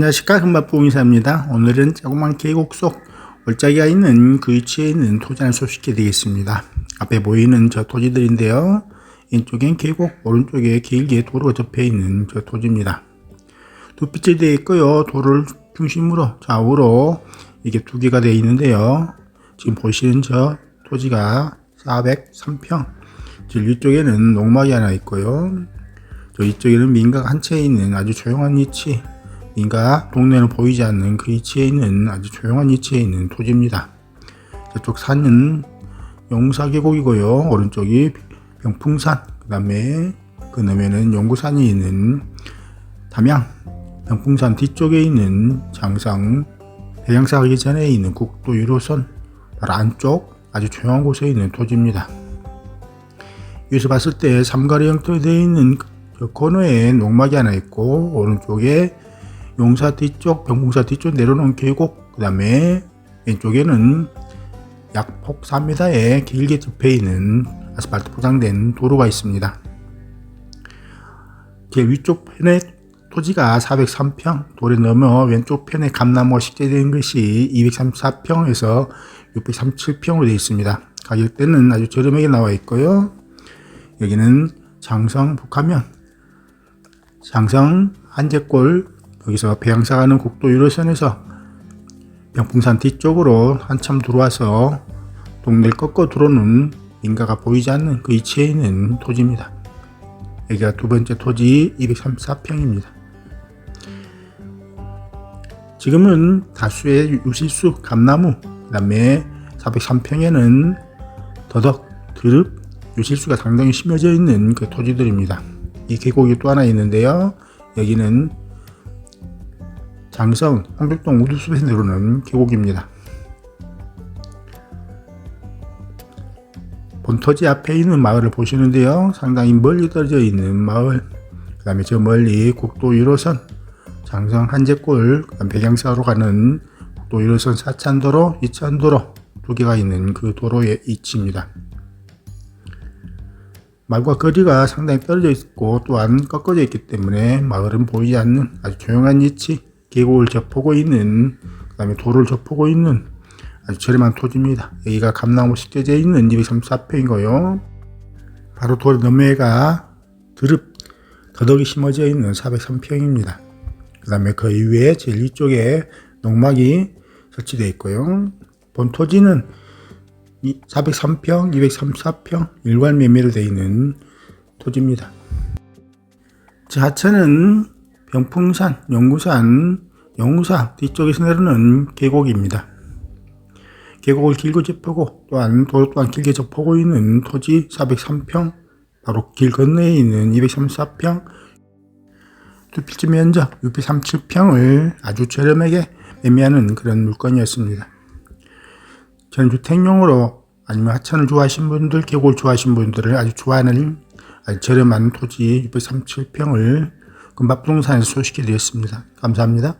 안녕하십니까 금밥부인사입니다. 오늘은 조그만 계곡 속 올짜기가 있는 그 위치에 있는 토지를 소식해 드리겠습니다. 앞에 보이는 저 토지들인데요. 왼쪽엔 계곡, 오른쪽에 길게 도로가 접해 있는 저 토지입니다. 두 빛이 되어 있고요. 도를 중심으로 좌우로 이게 두 개가 되어 있는데요. 지금 보시는 저 토지가 403평. 저 위쪽에는 농막이 하나 있고요. 저 이쪽에는 민가가 한 채 있는 아주 조용한 위치, 민가 동네는 보이지 않는 그 위치에 있는 아주 조용한 위치에 있는 토지입니다. 저쪽 산은 용사 계곡이고요. 오른쪽이 병풍산, 그 다음에 그 너머에는 용구산이 있는 담양, 병풍산 뒤쪽에 있는 장상, 해양사 가기 전에 있는 국도 1호선 바로 안쪽 아주 조용한 곳에 있는 토지입니다. 여기서 봤을 때 삼가리 형태로 되어 있는 저 코너에 농막이 하나 있고 오른쪽에 용사 뒤쪽, 병풍사 뒤쪽 내려놓은 계곡 그 다음에 왼쪽에는 약 폭 3m에 길게 접해 있는 아스팔트 포장된 도로가 있습니다. 제 위쪽 편에 토지가 403평, 돌에 넘어 왼쪽 편에 감나무가 식재된 것이 234평에서 637평으로 되어 있습니다. 가격대는 아주 저렴하게 나와 있고요. 여기는 장성 북하면 장성 한제골 여기서 배양사 가는 국도 1호선에서 병풍산 뒤쪽으로 한참 들어와서 동네를 꺾어 들어오는 인가가 보이지 않는 그 위치에 있는 토지입니다. 여기가 두 번째 토지 234평입니다. 지금은 다수의 유실수, 감나무, 그 다음에 403평에는 더덕, 드릅, 유실수가 상당히 심해져 있는 그 토지들입니다. 이 계곡이 또 하나 있는데요. 여기는 장성 홍백동 우두숲에 내려오는 계곡입니다. 본토지 앞에 있는 마을을 보시는데요. 상당히 멀리 떨어져 있는 마을. 그 다음에 저 멀리 국도 1호선 장성 한제골 백양사로 가는 국도 1호선 사찬도로, 이찬도로 두 개가 있는 그 도로의 위치입니다. 마을과 거리가 상당히 떨어져 있고 또한 꺾어져 있기 때문에 마을은 보이지 않는 아주 조용한 위치, 계곡을 접하고 있는 그 다음에 도로를 접하고 있는 아주 저렴한 토지입니다. 여기가 감나무 식재져 있는 234평이고요. 바로 도로 너머에가 드릅, 더덕이 심어져 있는 403평입니다. 그 다음에 그 이후에 제일 위쪽에 농막이 설치되어 있고요. 본 토지는 403평, 234평 일괄 매매로 되어 있는 토지입니다. 저 하천은 병풍산, 영구산, 영우사 뒤쪽에서 내려오는 계곡입니다. 계곡을 길고 접하고 또한 도로 또한 길게 접하고 있는 토지 403평, 바로 길 건너에 있는 234평, 두 필지 면적 637평을 아주 저렴하게 매매하는 그런 물건이었습니다. 저는 주택용으로 아니면 하천을 좋아하신 분들, 계곡을 좋아하신 분들을 아주 좋아하는 아주 저렴한 토지 637평을 금박부동산에서 소식해 드렸습니다. 감사합니다.